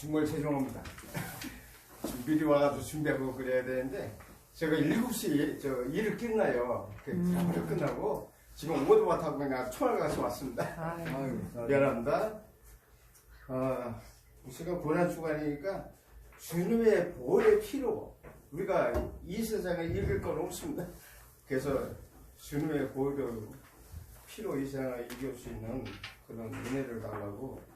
정말 죄송합니다. 미리 와가지고 준비하고 그래야 되는데 제가 7시에 저 일을 끝나요. 그 드라마를 끝나고 지금 오토바 타고 그냥 초월 가서 왔습니다. 아유, 미안합니다. 아, 제가 고난 주간이니까 주님의 보혈의 피로 우리가 이 세상에 이길 건 없습니다. 그래서 주님의 보혈의 피로 이 세상을 이길 수 있는 그런 은혜를 달라고 어,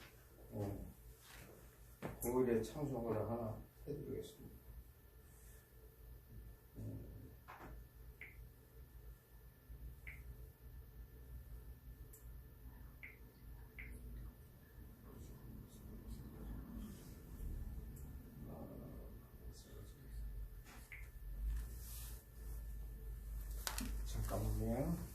보혈의 창송을 하나 해드리겠습니다. 잠깐만요.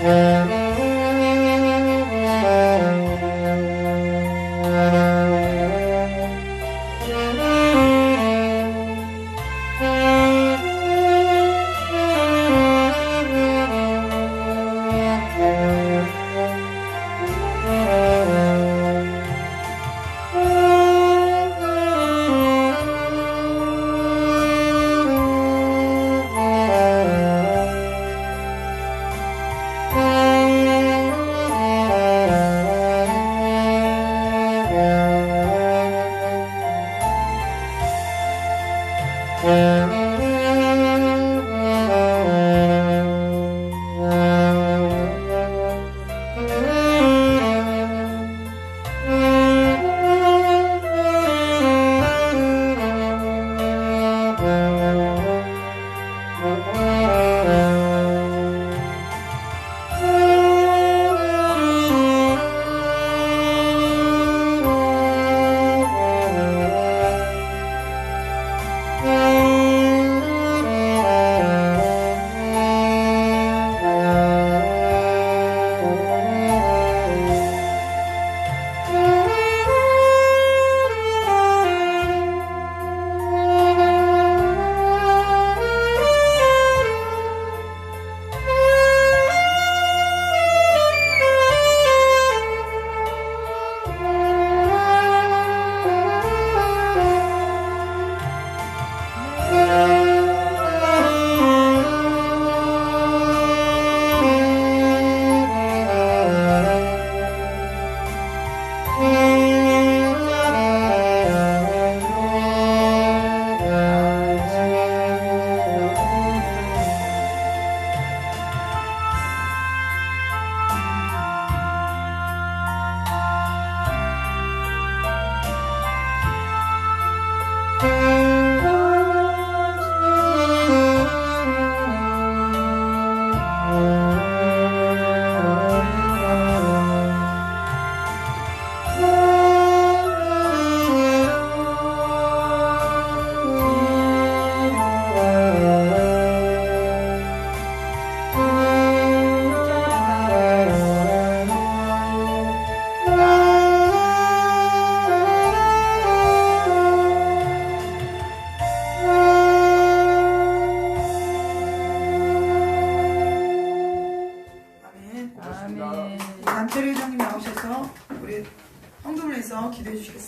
Música Thank. 남철 회장님 나오셔서 우리 황금을해서 기도해 주시겠습니다.